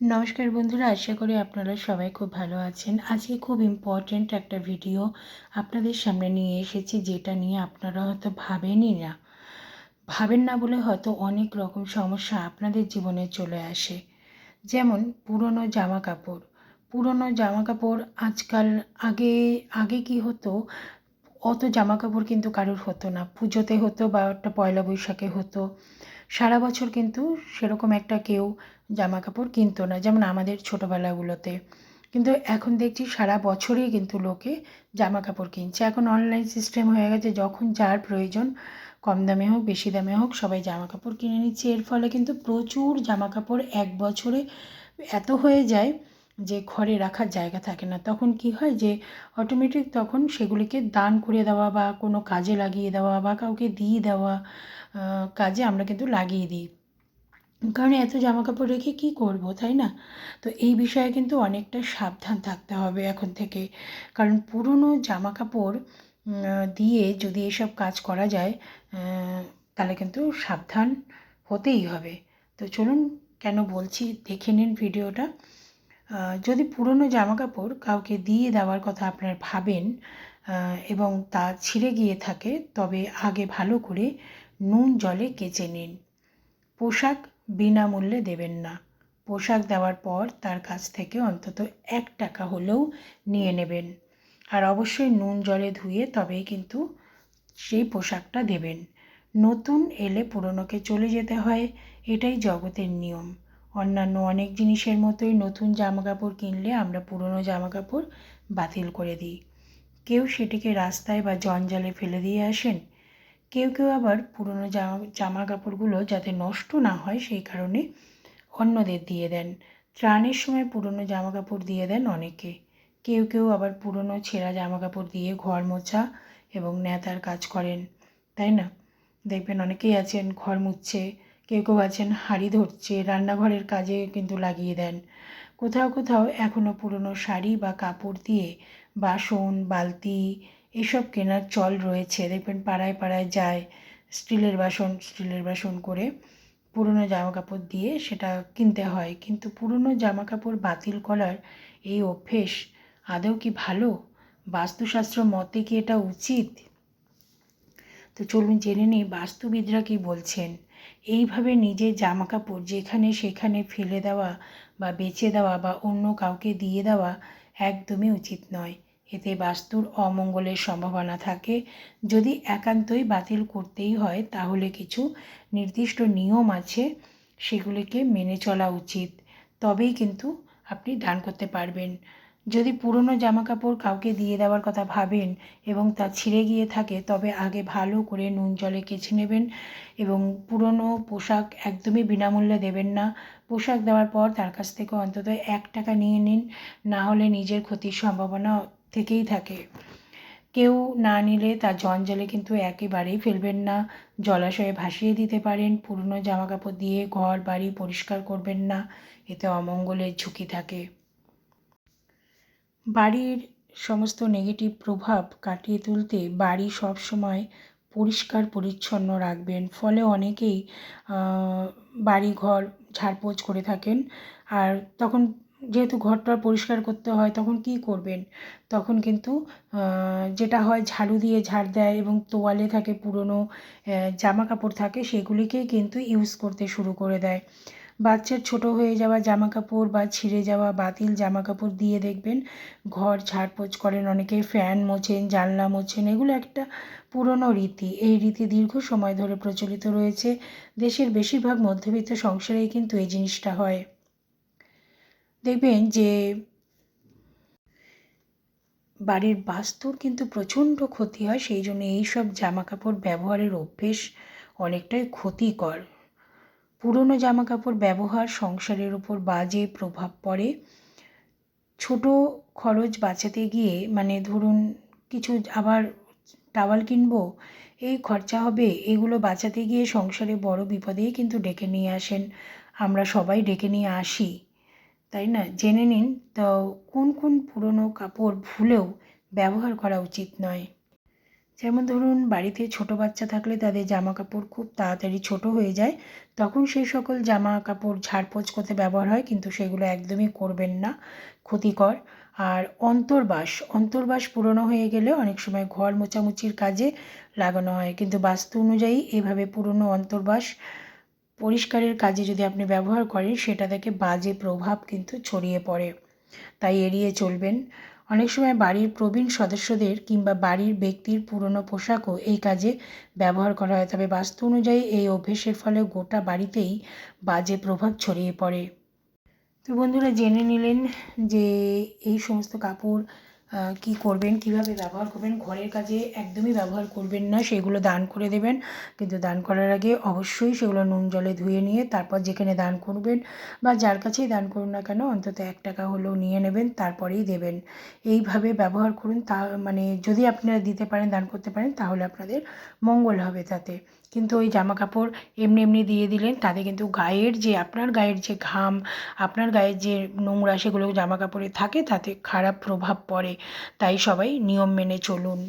নমস্কার বন্ধুরা, আশা করি আপনারা সবাই খুব ভালো আছেন। আজকে খুব ইম্পর্ট্যান্ট একটা ভিডিও আপনাদের সামনে নিয়ে এসেছি, যেটা নিয়ে আপনারা হয়তো ভাবেনই না। ভাবেন না বলে হয়তো অনেক রকম সমস্যা আপনাদের জীবনে চলে আসে। যেমন পুরনো জামা কাপড় পুরনো জামা কাপড় আজকাল আগে আগে কি হতো, অত জামা কাপড় কিন্তু কারোর হতো না। পুজোতে হতো বা একটা পয়লা বৈশাখে হতো। সারা বছর কিন্তু সেরকম একটা কেউ জামা কাপড় কিনতো না, যেমন আমাদের ছোটোবেলাগুলোতে। কিন্তু এখন দেখছি সারা বছরই কিন্তু লোকে জামা কাপড় কিনছে। এখন অনলাইন সিস্টেম হয়ে গেছে, যখন যার প্রয়োজন, কম দামে হোক, বেশি দামে হোক, সবাই জামা কাপড় কিনে নিচ্ছে। এর ফলে কিন্তু প্রচুর জামা কাপড় এক বছরে এত হয়ে যায় যে ঘরে রাখার জায়গা থাকে না। তখন কি হয় যে অটোমেটিক তখন সেগুলিকে দান করে দেওয়া বা কোনো কাজে লাগিয়ে দেওয়া বা কাউকে দিয়ে দেওয়া কাজে আমরা কিন্তু লাগিয়ে দিই। কারণ এত জামা কাপড় রেখে কী করব, তাই না? তো এই বিষয়ে কিন্তু অনেকটা সাবধান থাকতে হবে এখন থেকে। কারণ পুরনো জামা কাপড় দিয়ে যদি এসব কাজ করা যায় তাহলে কিন্তু সাবধান হতেই হবে। তো চলুন কেন বলছি, দেখে নিন ভিডিওটা। যদি পুরনো জামা কাপড় কাউকে দিয়ে দেওয়ার কথা আপনার ভাবেন এবং তা ছিঁড়ে গিয়ে থাকে, তবে আগে ভালো করে নুন জলে কেচে নিন। পোশাক বিনামূল্যে দেবেন না। পোশাক দেওয়ার পর তার কাছ থেকে অন্তত এক টাকা হলেও নিয়ে নেবেন। আর অবশ্যই নুন জলে ধুয়ে তবেই কিন্তু সেই পোশাকটা দেবেন। নতুন এলে পুরনোকে চলে যেতে হয়, এটাই জগতের নিয়ম। অন্যান্য অনেক জিনিসের মতোই নতুন জামা কাপড় কিনলে আমরা পুরনো জামা কাপড় বাতিল করে দিই। কেউ সেটিকে রাস্তায় বা জঞ্জালে ফেলে দিয়ে আসেন? কেউ কেউ আবার পুরনো জামা জামা কাপড়গুলো যাতে নষ্ট না হয় সেই কারণে অন্যদের দিয়ে দেন। ত্রাণের সময় পুরনো জামা কাপড় দিয়ে দেন অনেকে। কেউ কেউ আবার পুরনো ছেঁড়া জামা কাপড় দিয়ে ঘর মোছা এবং নেতার কাজ করেন, তাই না? দেখবেন অনেকেই আছেন ঘর মুছছে, কেউ কেউ আছেন হাঁড়ি ধরছে, রান্নাঘরের কাজে কিন্তু লাগিয়ে দেন। কোথাও কোথাও এখনও পুরনো শাড়ি বা কাপড় দিয়ে বাসন, বালতি এসব কেনার চল রয়েছে। দেখবেন পাড়ায় পাড়ায় যায় স্টিলের বাসন স্টিলের বাসন করে পুরনো জামা কাপড় দিয়ে সেটা কিনতে হয়। কিন্তু পুরনো জামা কাপড় বাতিল করার এই অভ্যেস আদৌ কি ভালো? বাস্তুশাস্ত্র মতে কি এটা উচিত? তো চলুন জেনে নিই বাস্তুবিদরা কি বলছেন। এইভাবে নিজের জামা কাপড় যেখানে সেখানে ফেলে দেওয়া বা বেচে দেওয়া বা অন্য কাউকে দিয়ে দেওয়া একদমই উচিত নয়। এতে বাস্তুর অমঙ্গলের সম্ভাবনা থাকে। যদি একান্তই বাতিল করতেই হয়, তাহলে কিছু নির্দিষ্ট নিয়ম আছে সেগুলিকে মেনে চলা উচিত। তবেই কিন্তু আপনি দান করতে পারবেন। যদি পুরনো জামা কাপড় কাউকে দিয়ে দেওয়ার কথা ভাবেন এবং তা ছিঁড়ে গিয়ে থাকে, তবে আগে ভালো করে নুন জলে কেচে নেবেন এবং পুরনো পোশাক একদমই বিনামূল্যে দেবেন না। পোশাক দেওয়ার পর তার কাছ থেকে অন্তত এক টাকা নিয়ে নিন, না হলে নিজের ক্ষতির সম্ভাবনা থেকেই থাকে। কেউ না নিলে তার জঞ্জালে কিন্তু একেবারেই ফেলবেন না। জলাশয়ে ভাসিয়ে দিতে পারেন, পুরনো জামাকাপড় দিয়ে ঘর, বাড়ি পরিষ্কার করবেন না। এতে অমঙ্গলের ঝুঁকি থাকে। বাড়ির সমস্ত নেগেটিভ প্রভাব কাটিয়ে তুলতে বাড়ি সবসময় পরিষ্কার, পরিচ্ছন্ন রাখবেন। ফলে অনেকেই বাড়ি ঘর ঝাড়পোছ করে থাকেন। আর তখন যেহেতু ঘরটা পরিষ্কার করতে হয়, তখন কী করবেন? তখন কিন্তু যেটা হয় ঝাড়ু দিয়ে ঝাড় দেয় এবং তোয়ালে থাকে পুরনো জামা কাপড় থাকে, সেগুলিকেই কিন্তু ইউজ করতে শুরু করে দেয়। বাচ্চার ছোট হয়ে যাওয়া জামা কাপড় বা ছিঁড়ে যাওয়া বাতিল জামা কাপড় দিয়ে দেখবেন, ঘর ঝাড়পোছ করেন, অনেকে ফ্যান মোছেন, জানলা মোছেন, এগুলো একটা পুরনো রীতি। এই রীতি দীর্ঘ সময় ধরে প্রচলিত রয়েছে। দেশের বেশিরভাগ মধ্যবিত্ত সংসারেই কিন্তু এই জিনিসটা হয়। দেখবেন যে বাড়ির বাস্তুর কিন্তু প্রচণ্ড ক্ষতি হয়, সেই জন্য এইসব জামা কাপড় ব্যবহারের অভ্যেস অনেকটাই ক্ষতিকর। পুরনো জামা কাপড় ব্যবহার সংসারের উপর বাজে প্রভাব পড়ে। ছোট খরচ বাঁচাতে গিয়ে মানে ধরুন কিছু আবার টাওয়াল কিনবো, এই খরচা হবে, এগুলো বাঁচাতে গিয়ে সংসারে বড় বিপদেই কিন্তু ডেকে নিয়ে আসেন। আমরা সবাই ডেকে নিয়ে আসি। তাই না? জেনে নিন, তো কোন কোন পুরনো কাপড় ভুলেও ব্যবহার করা উচিত নয়। যেমন ধরুন, বাড়িতে ছোট বাচ্চা থাকলে তাদের জামা কাপড় খুব তাড়াতাড়ি ছোট হয়ে যায়। তখন সেই সকল জামা কাপড় ঝাড়পোছ করতে ব্যবহার হয়, কিন্তু সেগুলো একদমই করবেন না। ক্ষতিকর। আর অন্তর্বাস অন্তর্বাস পুরনো হয়ে গেলে অনেক সময় ঘর মোছামুছির কাজে লাগানো হয়। কিন্তু বাস্তু অনুযায়ী এভাবে পুরনো অন্তর্বাস পরিষ্কারের কাজে যদি আপনি ব্যবহার করেন, সেটা থেকে বাজে প্রভাব কিন্তু ছড়িয়ে পড়ে। তাই এড়িয়ে চলবেন। অনেক সময় বাড়ির প্রবীণ সদস্যদের কিংবা বাড়ির ব্যক্তির পুরনো পোশাকও এই কাজে ব্যবহার করা হয়। তবে বাস্তু অনুযায়ী এই অভ্যেসের ফলে গোটা বাড়িতেই বাজে প্রভাব ছড়িয়ে পড়ে। তো বন্ধুরা, জেনে নিলেন যে এই সমস্ত কাপড় কি করবেন, কীভাবে ব্যবহার করবেন, ঘরের কাজে একদমই ব্যবহার করবেন না, সেগুলো দান করে দেবেন। কিন্তু দান করার আগে অবশ্যই সেগুলো নুন জলে ধুয়ে নিয়ে তারপর যেখানে দান করবেন বা যার কাছেই দান করুন না কেন, অন্তত এক টাকা হলেও নিয়ে নেবেন, তারপরেই দেবেন। এইভাবে ব্যবহার করুন, তা মানে যদি আপনারা দিতে পারেন, দান করতে পারেন, তাহলে আপনাদের মঙ্গল হবে তাতে। কিন্তু ওই জামা কাপড় এমনি এমনি দিয়ে দিলেন, তাতে কিন্তু গায়ের যে, আপনার গায়ের যে ঘাম, আপনার গায়ের যে নোংরা সেগুলো জামা কাপড়ে থাকে, তাতে খারাপ প্রভাব পড়ে। তাই সবাই নিয়ম মেনে চলুন।